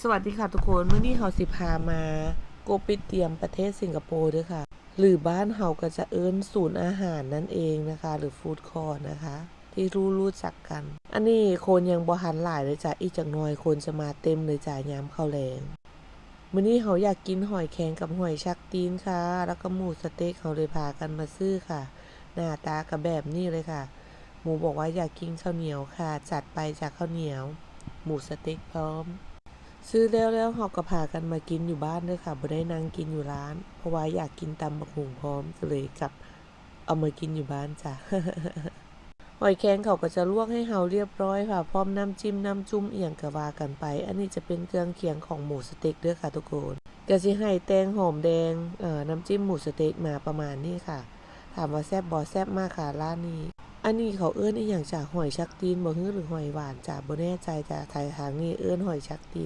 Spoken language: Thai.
สวัสดีค่ะทุกคนเมื่อนี้เฮาสิพามาโกปิเตียมประเทศสิงคโปร์ด้วยค่ะ หรือบ้านเฮาก็จะเอิ้นศูนย์อาหารนั่นเองนะคะ หรือฟู้ดคอร์นะคะ ที่รู้รู้จักกัน อันนี้คนยังบ่หันหลายเลยจ้ะอีกจักน่อยคนจะมาเต็มเลยจ้ะยามข้าวแลงมื้อนี้เฮาอยากกินหอยแครงกับหอยชักตีนค่ะ แล้วก็หมูสเต็กเฮาเลยพากันมาซื้อค่ะ หน้าตาก็แบบนี้เลยค่ะ หมูบอกว่าอยากกินข้าวเหนียวค่ะ จัดไปจากข้าวเหนียว หมูสเต็กพร้อม ซื้อแล้วแล้วเราก็พากันมากินอยู่บ้านเด้วยค่ะบ่ได้นั่งกินอยู่ร้าน เพราะว่าอยากกินตำบักหุ่งพร้อมก็เลยกลับเอามากินอยู่บ้านจ้ะหอยแครงเขาก็จะลวกให้เฮาเรียบร้อยค่ะ พร้อมน้ำจิ้มน้ำจุ้มเอียงกะวากันไป อันนี้จะเป็นเครื่องเคียงของหมูสเต็กเด้อค่ะทุกคนก็สิให้แตงหอมแดงเอ่อน้ำจิ้มหมูสเต็กมาประมาณนี้ค่ะ ถามว่าแซ่บบ่แซ่บมากค่ะร้านนี้ อันนี้เขาเอื้อนอีหยังจากหอยชักตีนบ่ฮื้อหรือหอยหวานจ้ะบ่แน่ใจจ้ะไทยทางนี้เอื้อนหอยชักตีน